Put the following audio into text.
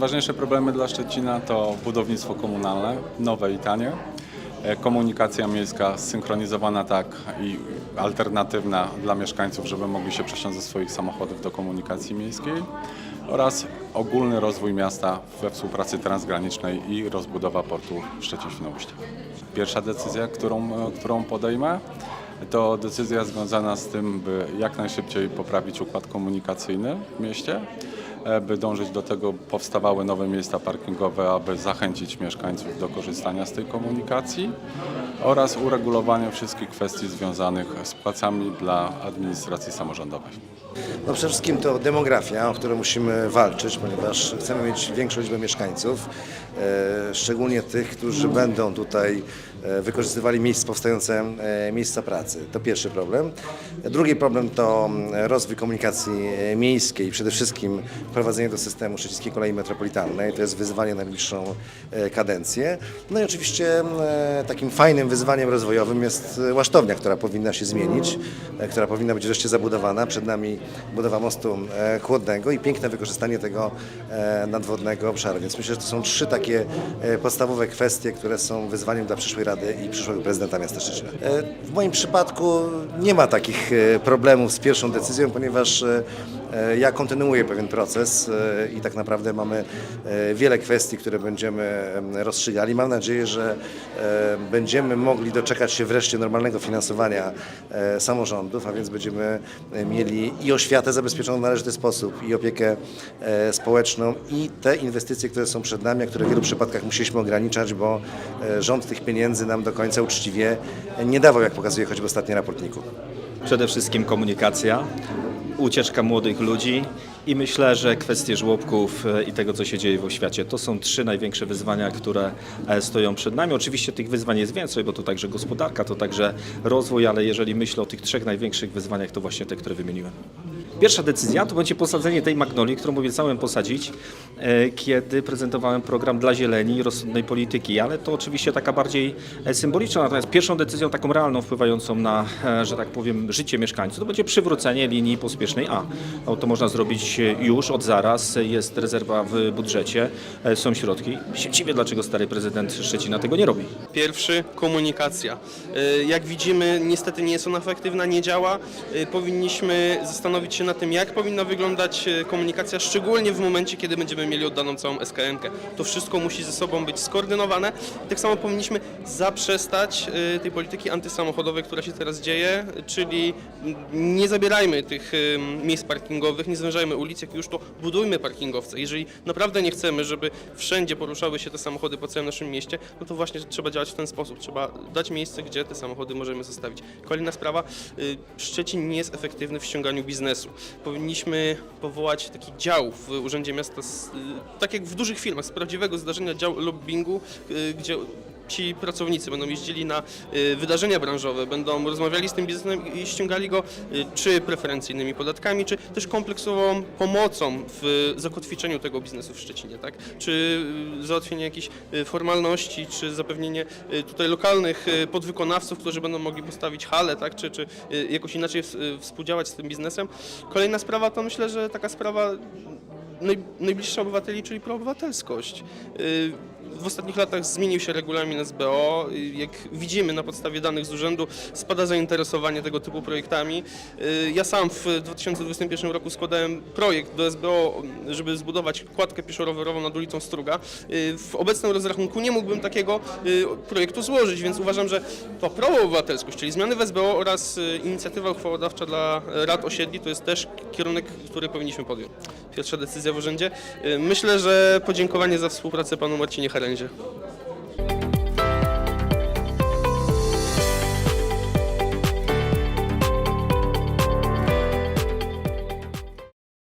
Najważniejsze problemy dla Szczecina to budownictwo komunalne, nowe i tanie, e, komunikacja miejska zsynchronizowana tak i alternatywna dla mieszkańców, żeby mogli się przesiąść ze swoich samochodów do komunikacji miejskiej. Oraz ogólny rozwój miasta we współpracy transgranicznej i rozbudowa portu Szczecin-Świnoujście. Pierwsza decyzja, którą, e, którą podejmę, to decyzja związana z tym, by jak najszybciej poprawić układ komunikacyjny w mieście, by dążyć do tego powstawały nowe miejsca parkingowe, aby zachęcić mieszkańców do korzystania z tej komunikacji oraz uregulowanie wszystkich kwestii związanych z płacami dla administracji samorządowej. No przede wszystkim to demografia, o którą musimy walczyć, ponieważ chcemy mieć większą liczbę mieszkańców, e, szczególnie tych, którzy będą tutaj e, wykorzystywali miejsc, powstające e, miejsca pracy. To pierwszy problem. Drugi problem to mm, rozwój komunikacji e, miejskiej, przede wszystkim wprowadzenie do systemu szczecińskiej kolei metropolitalnej. To jest wyzwanie na najbliższą e, kadencję. No i oczywiście e, takim fajnym wyzwaniem rozwojowym jest e, łasztownia, która powinna się zmienić, e, która powinna być wreszcie zabudowana. Przed nami budowa mostu e, chłodnego i piękne wykorzystanie tego e, nadwodnego obszaru. Więc myślę, że to są trzy takie e, podstawowe kwestie, które są wyzwaniem dla przyszłej Rady i przyszłego prezydenta miasta Szczecina. E, W moim przypadku nie ma takich e, problemów z pierwszą decyzją, ponieważ e, ja kontynuuję pewien proces e, i tak naprawdę mamy e, wiele kwestii, które będziemy em, rozstrzygali. Mam nadzieję, że e, będziemy mogli doczekać się wreszcie normalnego finansowania e, samorządów, a więc będziemy e, mieli i oświatę zabezpieczoną w należyty sposób, i opiekę e, społeczną, i te inwestycje, które są przed nami, a które w wielu przypadkach musieliśmy ograniczać, bo e, rząd tych pieniędzy nam do końca uczciwie nie dawał, jak pokazuje choćby ostatni raport NIK-u. Przede wszystkim komunikacja, ucieczka młodych ludzi i myślę, że kwestie żłobków e, i tego, co się dzieje w oświacie, to są trzy największe wyzwania, które e, stoją przed nami. Oczywiście tych wyzwań jest więcej, bo to także gospodarka, to także rozwój, ale jeżeli myślę o tych trzech największych wyzwaniach, to właśnie te, które wymieniłem. Pierwsza decyzja to będzie posadzenie tej magnolii, którą obiecałem posadzić, e, kiedy prezentowałem program dla zieleni i rozsądnej polityki, ale to oczywiście taka bardziej symboliczna. Natomiast pierwszą decyzją taką realną, wpływającą na, że tak powiem, życie mieszkańców, to będzie przywrócenie linii pospiesznej A. To można zrobić e, już od zaraz, jest rezerwa w budżecie, e, są środki. Się dlaczego stary prezydent Szczecina tego nie robi. Pierwszy komunikacja. Y, Jak widzimy, niestety nie jest ona efektywna, nie działa. Y, Powinniśmy zastanowić się nad tym, jak powinna wyglądać komunikacja, szczególnie w momencie, kiedy będziemy mieli oddaną całą SKN-kę. To wszystko musi ze sobą być skoordynowane. Tak samo powinniśmy zaprzestać tej polityki antysamochodowej, która się teraz dzieje, czyli nie zabierajmy tych miejsc parkingowych, nie zwężajmy ulic, jak już to budujmy parkingowce. Jeżeli naprawdę nie chcemy, żeby wszędzie poruszały się te samochody po całym naszym mieście, no to właśnie trzeba działać w ten sposób. Trzeba dać miejsce, gdzie te samochody możemy zostawić. Kolejna sprawa, y, Szczecin nie jest efektywny w ściąganiu biznesu. Powinniśmy powołać taki dział w Urzędzie Miasta, y, tak jak w dużych firmach, z prawdziwego zdarzenia dział lobbingu, y, gdzie ci pracownicy będą jeździli na wydarzenia branżowe, będą rozmawiali z tym biznesem i ściągali go czy preferencyjnymi podatkami, czy też kompleksową pomocą w zakotwiczeniu tego biznesu w Szczecinie, tak? Czy y, załatwienie jakichś y, formalności, czy zapewnienie y, tutaj lokalnych podwykonawców, którzy będą mogli postawić halę, tak? Czy, czy jakoś inaczej ws- współdziałać z tym biznesem. Kolejna sprawa to myślę, że taka sprawa naj, najbliższa obywateli, czyli proobywatelskość. W ostatnich latach zmienił się regulamin SBO. Jak widzimy na podstawie danych z urzędu, spada zainteresowanie tego typu projektami. Y, Ja sam w 2021 roku składałem projekt do SBO, żeby zbudować kładkę pieszo-rowerową nad ulicą Struga. Y, W obecnym rozrachunku nie mógłbym takiego y, projektu złożyć, więc uważam, że to proobywatelskość, czyli zmiany w SBO oraz inicjatywa uchwałodawcza dla rad osiedli to jest też kierunek, który powinniśmy podjąć. Pierwsza decyzja w urzędzie. Myślę, że podziękowanie za współpracę panu Marcinie Caranja.